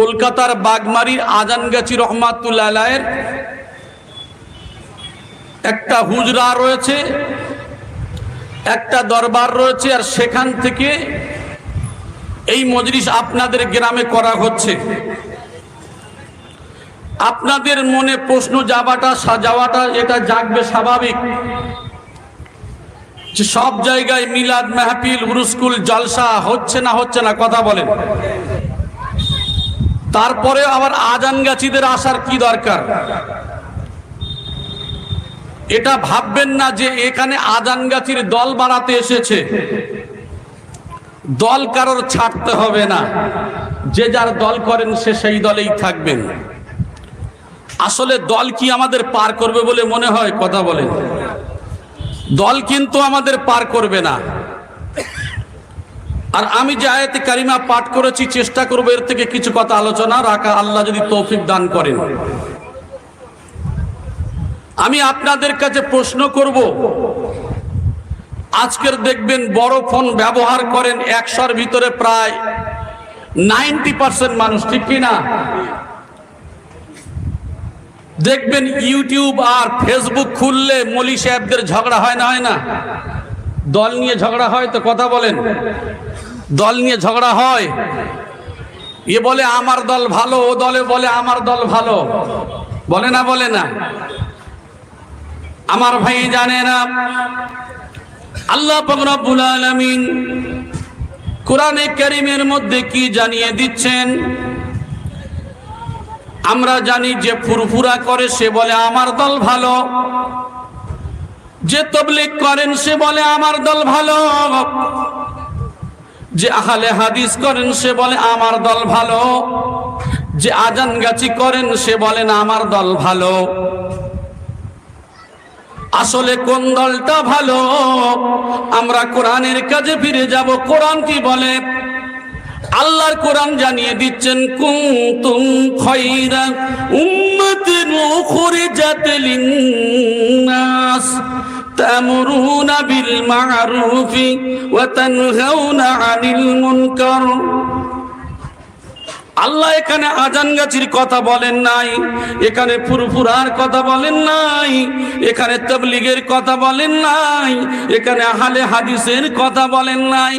কলকাতার বাগমারির আজানগাছি রহমাতুল্লাহের একটা হুজরা রয়েছে, একটা দরবার রয়েছে, আর সেখান থেকে এই মজলিস আপনাদের গ্রামে করা হচ্ছে। আপনাদের মনে প্রশ্ন যাওয়াটা সাজাওয়াটা এটা জাগবে স্বাভাবিক। যে সব জায়গায় মিলাদ মাহফিল উরুস্কুল জলসা, হচ্ছে না হচ্ছে না, কথা বলেন। তারপরে আবার আজানগাছিদের আসার কি দরকার? এটা ভাববেন না যে এখানে আজান গাছির দল বাড়াতে এসেছে। দল কারোর ছাড়তে হবে না। যে যার দল করেন সে সেই দলেই থাকবেন। আসলে দল কি আমাদের পার করবে বলে মনে হয়? কথা বলেন। দল কিন্তু আমাদের পার করবে না। আর আমি যে আয়াতে কারিমা পাঠ করেছি, চেষ্টা করব এর থেকে কিছু কথা আলোচনা রাখা, আল্লাহ যদি তৌফিক দান করেন। আমি আপনাদের কাছে প্রশ্ন করব, আজকের দেখবেন বড় ফোন ব্যবহার করেন একশোর ভিতরে প্রায় নাইনটি পার্সেন্ট মানুষ, ঠিক কিনা দেখবেন ইউটিউব আর ফেসবুক খুললে মলি সাহেবদের ঝগড়া হয় না হয় না? দল নিয়ে ঝগড়া হয় তো কথা বলেন। দল নিয়ে ঝগড়া হয়। এ বলে, আমার দল ভালো, ও দলে বলে, আমার দল ভালো। বলে না বলে না। আমার ভাই জানে না। আল্লাহ রব্বুল আলামিন কোরআনে কারিমের মধ্যে কি জানিয়ে দিচ্ছেন? আমরা জানি যে ফুরফুরা করে, সে বলে, আমার দল ভালো। যে তবলিক করেন, সে বলে, আমার দল ভালো। যে আহালে হাদিস করেন, সে বলে, আমার দল ভালো। যে আজান গাছি করেন, সে বলেন আমার দল ভালো। আসলে কোন দলটা ভালো? আমরা কোরআনের কাজে ফিরে যাব। কোরআন কি বলে? আল্লাহর কোরআন জানিয়ে দিচ্ছেন, কুনতুম খায়রা উম্মাতিন উখরিজাত লিন-নাস। মা'রুফি ওয়া তানহাউনা 'আনিল মুনকার আল্লাহ এখানে আজান গাছির কথা বলেন নাই, এখানে ফুরফুরার কথা বলেন নাই, এখানে তবলিগের কথা বলেন নাই, এখানে আহলে হাদিসের কথা বলেন নাই।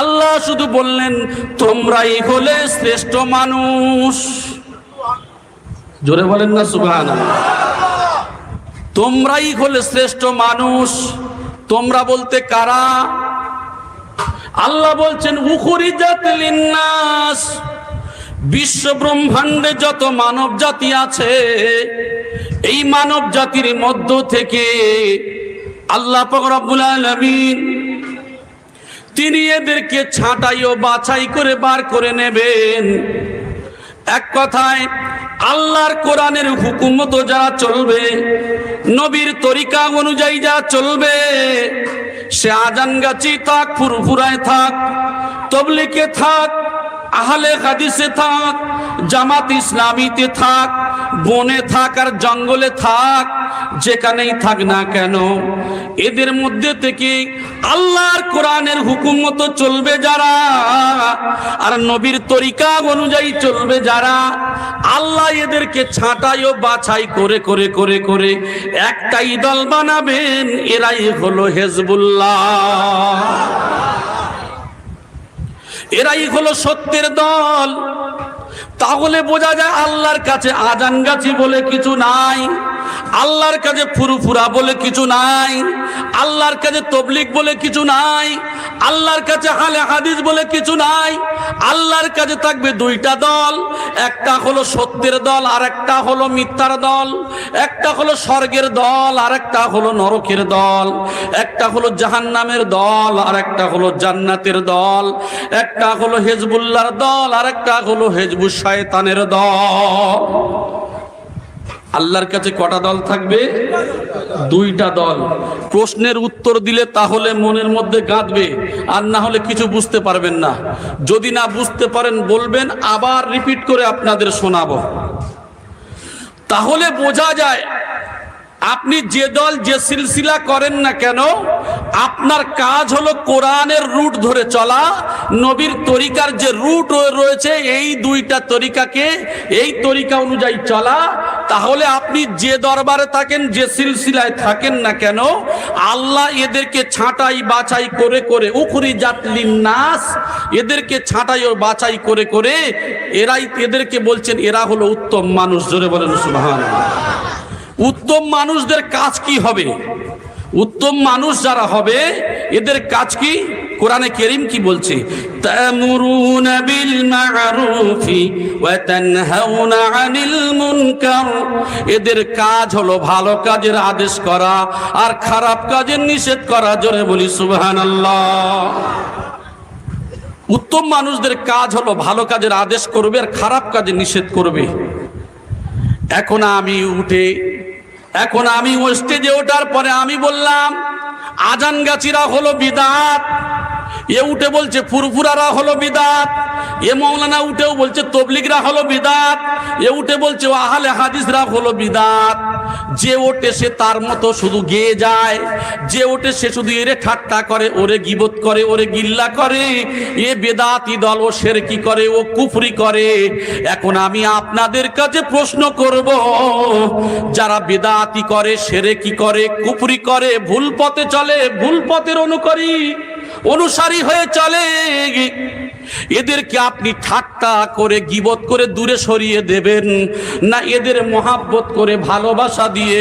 আল্লাহ শুধু বললেন, তোমরাই হলে শ্রেষ্ঠ মানুষ। জোরে বলেন না সুবহান তোমরাই হলে শ্রেষ্ঠ মানুষ। তোমরা বলতে কারা? আল্লাহ বলছেন, উখরিজাত লিন্নাস। বিশ্ব ব্রহ্মাণ্ডে যত মানব জাতি আছে, এই মানব জাতির মধ্য থেকে আল্লাহ রব্বুল তিনি এদেরকে ছাঁটাই ও বাছাই করে বার করে নেবেন। এক কথায় আল্লাহর কোরআনের হুকুম মতো যা চলবে, নবীর তরিকা অনুযায়ী যা চলবে, সে আজান গাছি থাক, ফুরফুরায় থাক, তবলিকে থাক, আহলে হাদিসে থাক, জামাত ইসলামীতে থাক, বনে থাক আর জঙ্গলে থাক, যেখানেই থাক না কেন, এদের মধ্যে থেকে আল্লাহর কোরআনের হুকুম মতো চলবে যারা, আর নবীর তরিকা অনুযায়ী চলবে যারা আল্লাহ এদেরকে ছাঁটাই ও বাছাই করে করে করে করে একটাই দল বানাবেন, এরাই হলো হেজবুল্লাহ। এরাই হলো সত্যের দল। তাহলে বোঝা যায় আল্লাহর কাছে আজান গাছি বলে কিছু নাই। আল্লাহর কাছে ফুরুফুরা বলে কিছু নাই, আল্লাহর কাছে তবলিক বলে কিছু নাই, আল্লাহর কাছে হালে হাদিস বলে কিছু নাই, আল্লাহর কাছে থাকবে দুইটা দল, একটা হলো সত্যের দল আর একটা হলো মিথ্যার দল, একটা হলো স্বর্গের দল আর একটা হলো নরকের দল, একটা হলো জাহান্নামের দল আর একটা হলো জান্নাতের দল, একটা হলো হেজবুল্লাহর দল আর একটা হলো হেজবুল শয়তানের দল। আল্লাহর কাছে কটা দল থাকবে? দুইটা দল। প্রশ্নের উত্তর দিলে তাহলে মনের মধ্যে গাঁথবে আর না হলে কিছু বুঝতে পারবেন না। যদি না বুঝতে পারেন, বলবেন, আবার রিপিট করে আপনাদের শোনাব। তাহলে বোঝা যায়, আপনি যে দল, যে সিলসিলা করেন না কেন আপনার কাজ হলো কোরআনের রুট ধরে চলা, নবীর তরিকার যে রুট রয়েছে, এই দুইটা তরিকাকে, এই তরিকা অনুযায়ী চলা। তাহলে আপনি যে দরবারে থাকেন, যে সিলসিলায় থাকেন না কেন, আল্লাহ এদেরকে ছাঁটাই বাছাই করে করে, উখরি জাতলিন নাস, এদেরকে ছাঁটাই ও বাছাই করে করে, এরাই এদেরকে বলছেন, এরা হলো উত্তম মানুষ। জোরে বলেন, সুবহানাল্লাহ। উত্তম মানুষদের কাজ কি হবে? উত্তম মানুষ যারা হবে, এদের কাজ কি? কোরআনে কেরিম কি বলছে? বিল এদের কাজ হলো ভালো কাজের আদেশ করা আর খারাপ কাজের নিষেধ করা। জোরে বলি, সুবহানাল্লাহ। উত্তম মানুষদের কাজ হলো ভালো কাজের আদেশ করবে আর খারাপ কাজে নিষেধ করবে। এখন আমি উঠে এখন আমি স্টেজে ওঠার পরে আমি বললাম, আজান গাছিরা হলো বিদাত। এ উঠে বলছে, ফুরফুরারা হলো বিদাত। এ মৌলানা উঠেও বলছে, তবলিগরা হলো বিদাত। এ উঠে বলছে, আহলে হাদিসরা হলো বিদাত। যে ওঠে সে তার মতো শুধু গেয়ে যায়। যে ওঠে সে শুধু এরে ঠাট্টা করে, ওরে গিবত করে, ওরে গিল্লা করে। এ বেদাতি দল, ও শের কি করে, ও কুফরি করে। এখন আমি আপনাদের কাছে প্রশ্ন করব, যারা বেদাতি করে সেরে কি করে, কুফরি করে, ভুল পথে চলে, ভুল পথের অনুকরী, অনুসারী হয়ে চলে এদেরকে আপনি ঠাট্টা করে গিবত করে দূরে সরিয়ে দেবেন। না, এদের মহাব্বত করে ভালোবাসা দিয়ে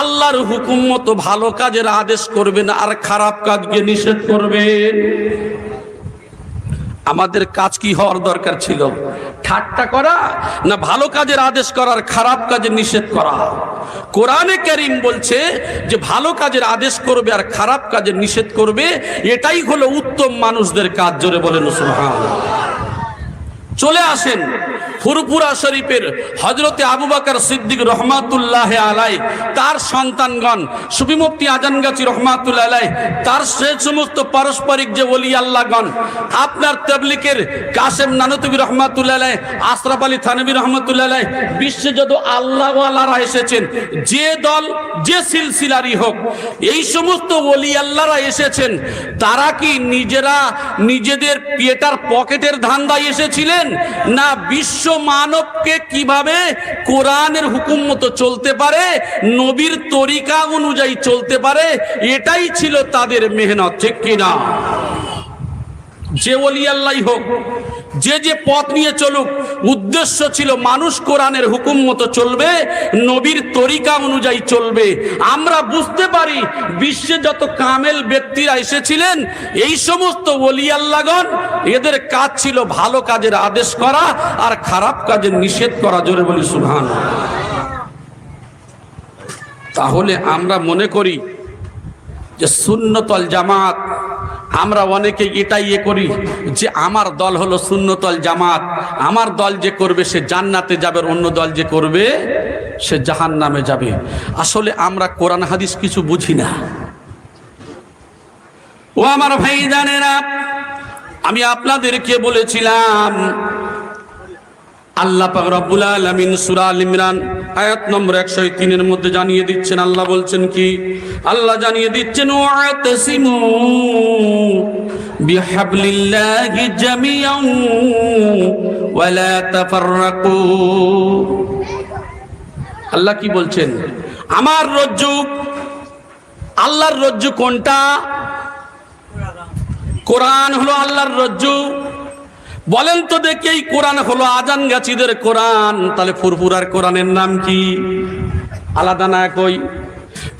আল্লাহর হুকুম মতো ভালো কাজের আদেশ করবেন আর খারাপ কাজকে নিষেধ করবেন। আমাদের কাজ কি হওয়ার দরকার ছিল? ঠাট্টা করা না ভালো কাজের আদেশ করার খারাপ কাজের নিষেধ করা? কোরআনে করিম বলছে যে ভালো কাজের আদেশ করবে আর খারাপ কাজের নিষেধ করবে, এটাই হলো উত্তম মানুষদের কাজ, জোরে বলেন সুবহানাল্লাহ। চলে আসেন। ফুরপুরা শরীফের হজরতে আবু বাকর সিদ্দিক রহমাতুল্লাহ আলাই তার সন্তানগণ সুবিমুক্তি আজানগাছি রহমাতুল্লাহ আলাই তার সে সমস্ত পারস্পরিক যে ওলি আল্লাহগণ, আপনার তেবলিকের কাসেম নানতবী রহমাতুল্লাহ আলাই আশরাফ আলী থানবী রহমাতুল্লাহ আলাই বিশ্বে যত আল্লাহওয়ালারা এসেছেন, যে দল, যে সিলসিলারই হোক, এই সমস্ত ওলি আল্লাহরা এসেছেন, তারা কি নিজেরা নিজেদের পেটার পকেটের ধান্দায় এসেছিলেন, না বিশ্ব মানবকে কীভাবে কোরআনের হুকুম মতো চলতে পারে, নবীর তরিকা অনুযায়ী চলতে পারে, এটাই ছিল তাদের মেহনত, ঠিক কিনা? যে ওলি আল্লাহ হোক যে যে পথ নিয়ে চলুক, উদ্দেশ্য ছিল মানুষ কোরআনের হুকুম মতো চলবে, নবীর তরিকা অনুযায়ী চলবে। আমরা বুঝতে পারি বিশ্বে যত কামেল ব্যক্তিরা এসেছিলেন, এই সমস্ত ওলি আল্লাহগণ, এদের কাজ ছিল ভালো কাজের আদেশ করা আর খারাপ কাজের নিষেধ করা, জোরে বলি সুহান তাহলে আমরা মনে করি যে শূন্যতল জামাত আমরা অনেকে এটাই ইয়ে করি যে আমার দল হলো শূন্যতল জামাত। আমার দল যে করবে সে জান্নাতে যাবে অন্য দল যে করবে সে জাহান নামে যাবে। আসলে আমরা কোরআন হাদিস কিছু বুঝি না। ও আমার ভাই জানেরা, আমি আপনাদেরকে বলেছিলাম আল্লাহ ইমরান আয়াত নম্বর 103 এর মধ্যে জানিয়ে দিচ্ছেন, আল্লাহ বলছেন কি? আল্লাহ জানিয়ে দিচ্ছেন আল্লাহ কি বলছেন? আমার রজ্জু আল্লাহর রজ্জু কোনটা? কোরআন হলো আল্লাহর রজ্জু। বলেন তো দেখি এই কোরআন হলো আজান গাছিদের কোরআন। তাহলে ফুরফুরার কোরআনের নাম কি? আলাদা না কই?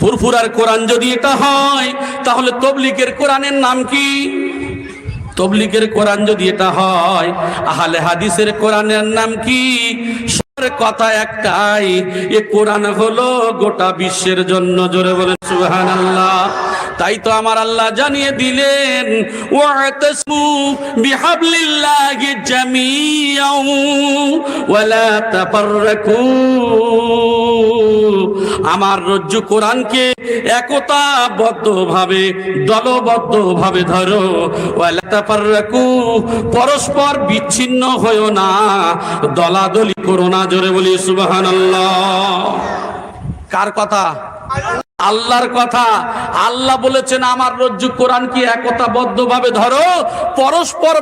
ফুরফুরার কোরআন যদি এটা হয়, তাহলে তবলিকের কোরআনের নাম কি? তবলিকের কোরআন যদি এটা হয়, আহলে হাদিসের কোরআনের নাম কি? কথা একটাই, এ কোরআন হলো গোটা বিশ্বের জন্য। জোরে বলে সুবহানাল্লাহ। তাই তো আমার আল্লাহ জানিয়ে দিলেন জামিআন ওয়ালা আমার রজ্জু কোরআনকে একতাবদ্ধভাবে, দলবদ্ধভাবে ধরো, ওয়ালা তাফাররাকু। পরস্পর বিচ্ছিন্ন হয়ো না, দলাদলি করো না, জোরে বলি সুবহানাল্লাহ। কার কথা? আল্লাহর কথা। আল্লাহ বলেছেন আমার রজ্জু কোরআন কি একতাবদ্ধ ভাবে ধরো পরস্পর